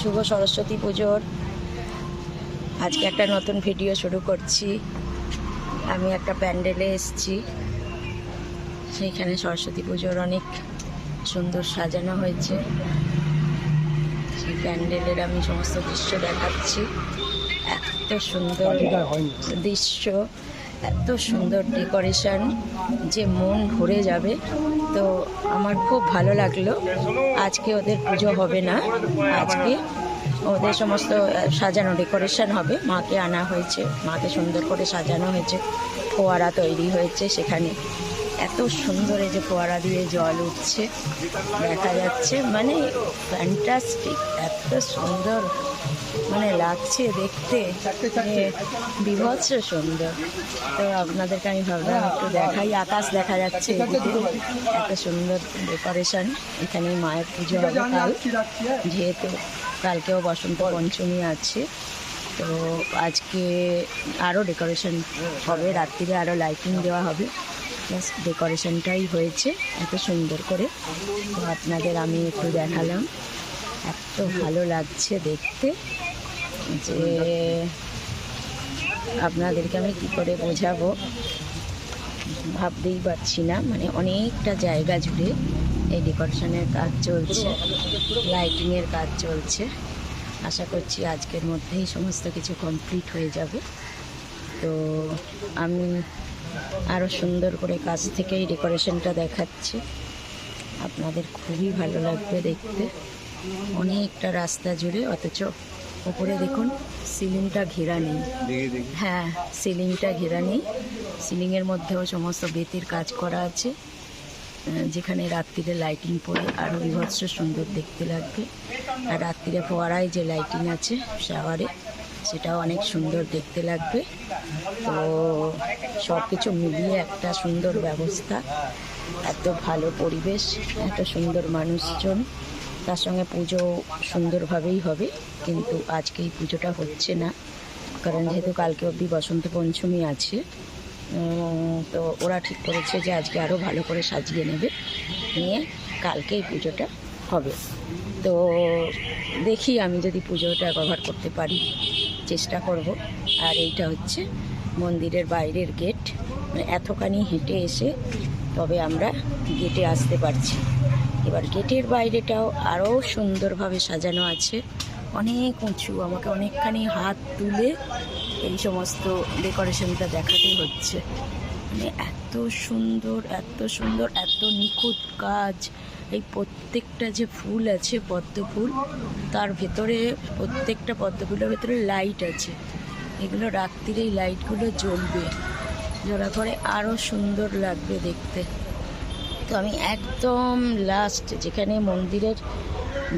শুভ সরস্বতী পুজোর। আজকে একটা নতুন ভিডিও শুরু করছি। আমি একটা প্যান্ডেলে এসেছি। সেইখানে সরস্বতী পুজোর অনেক সুন্দর সাজানো হয়েছে। সেই প্যান্ডেলের আমি সমস্ত দৃশ্য দেখাচ্ছি। এত সুন্দর দৃশ্য। এত সুন্দর ডেকোরেশন, যে মন ভরে যাবে। তো আমার খুব ভালো লাগল। আজকে ওদের পুজো হবে না। আজকে ওদের সমস্ত সাজানো ডেকোরেশন হবে। মাকে আনা হয়েছে, মাকে সুন্দর করে সাজানো হয়েছে। ফোয়ারা তৈরি হয়েছে সেখানে। এত সুন্দর এই যে ফোয়ারা দিয়ে জল উঠছে, দেখা যাচ্ছে মানে ফ্যান্টাস্টিক এত সুন্দর মানে লাগছে দেখতে বিভৎস সুন্দর। তো আপনাদেরকে আমি ভাবলাম একটু দেখাই, আকাশ দেখা যাচ্ছে এত সুন্দর ডেকোরেশন এখানে মায়ের পুজো হবে কাল, যেহেতু কালকেও বসন্ত পঞ্চমী আছে, তো আজকে আরও ডেকোরেশন হবে, রাত্রিরে আরও লাইটিং দেওয়া হবে। ব্যাস ডেকোরেশনটাই হয়েছে। এত সুন্দর করে। তো আপনাদের আমি একটু দেখালাম। এত ভালো লাগছে দেখতে। যে আপনাদেরকে আমি কী করে বোঝাবো? ভাবতেই পারছি না। মানে অনেকটা জায়গা জুড়ে এই ডেকোরেশনের কাজ চলছে। লাইটিংয়ের কাজ চলছে। আশা করছি আজকের মধ্যেই সমস্ত কিছু কমপ্লিট হয়ে যাবে। তো আমি আরও সুন্দর করে কাছ থেকেই ডেকোরেশনটা দেখাচ্ছি। আপনাদের খুবই ভালো লাগবে দেখতে। অনেকটা রাস্তা জুড়ে অথচ ওপরে দেখুন সিলিংটা ঘেরা নেই। হ্যাঁ সিলিংটা ঘেরা নেই। সিলিংয়ের মধ্যেও সমস্ত বেতের কাজ করা আছে। যেখানে রাত্রিরে লাইটিং পড়ে আরও বিভৎস সুন্দর দেখতে লাগবে। আর রাত্রিরে ফোয়ারায় যে লাইটিং আছে শাওয়ারে সেটাও অনেক সুন্দর দেখতে লাগবে। তো সব কিছু মিলিয়ে একটা সুন্দর ব্যবস্থা। এত ভালো পরিবেশ, এত সুন্দর মানুষজন। তার সঙ্গে পুজো সুন্দরভাবেই হবে, কিন্তু আজকে এই পুজোটা হচ্ছে না। কারণ যেহেতু কালকে অবধি বসন্ত পঞ্চমী আছে তো ওরা ঠিক করেছে যে আজকে আরও ভালো করে সাজিয়ে নেবে। নিয়ে কালকে এই পুজোটা হবে। তো দেখি আমি যদি পুজোটা কভার করতে পারি। চেষ্টা করব। আর এইটা হচ্ছে মন্দিরের বাইরের গেট মানে এতখানি হেঁটে এসে তবে আমরা গেটে আসতে পারছি। এবার গেটের বাইরেটাও আরও সুন্দরভাবে সাজানো আছে। অনেক উঁচু, আমাকে অনেকখানি হাত তুলে এই সমস্ত ডেকোরেশনটা দেখাতে হচ্ছে। মানে এত সুন্দর এত সুন্দর, এত নিখুঁত কাজ। এই প্রত্যেকটা যে ফুল আছে, পদ্ম ফুল, তার ভেতরে, প্রত্যেকটা পদ্ম ফুলের ভেতরে লাইট আছে। এগুলো রাত্রিরে এই লাইটগুলো জ্বলবে। জ্বলা করে আরও সুন্দর লাগবে দেখতে। তো আমি একদম লাস্ট যেখানে মন্দিরের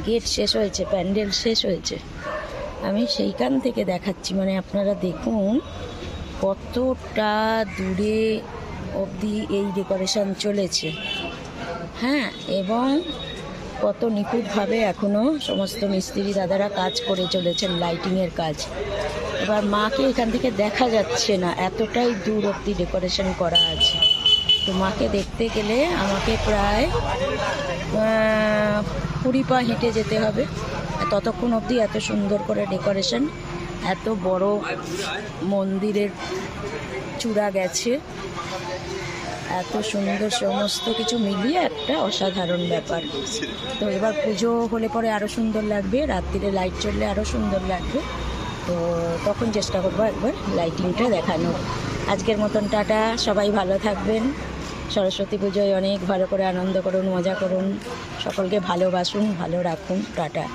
গেট শেষ হয়েছে, প্যান্ডেল শেষ হয়েছে, আমি সেইখান থেকে দেখাচ্ছি। মানে আপনারা দেখুন কতটা দূরে অবধি এই ডেকোরেশন চলেছে। হ্যাঁ এবং কত নিখুঁতভাবে এখনও সমস্ত মিস্ত্রি দাদারা কাজ করে চলেছেন লাইটিংয়ের কাজ। এবার মাকে এখান থেকে দেখা যাচ্ছে না, এতটাই দূর অবধি ডেকোরেশন করা আছে। তো মাকে দেখতে গেলে আমাকে প্রায় কুড়ি পা হেঁটে যেতে হবে। ততক্ষণ অবধি এত সুন্দর করে ডেকোরেশন এত বড় মন্দিরের চূড়া গেছে। এত সুন্দর সমস্ত কিছু মিলিয়ে একটা অসাধারণ ব্যাপার। তো এবার পুজো হলে পরে আরও সুন্দর লাগবে, রাত্রিরে লাইট চললে আরও সুন্দর লাগবে। তো তখন চেষ্টা করব একবার লাইটিংটা দেখানোর। আজকের মতন টাটা, সবাই ভালো থাকবেন। সরস্বতী পুজোয় অনেক ভালো করে আনন্দ করুন, মজা করুন। সকলকে ভালোবাসুন, ভালো রাখুন। টাটা।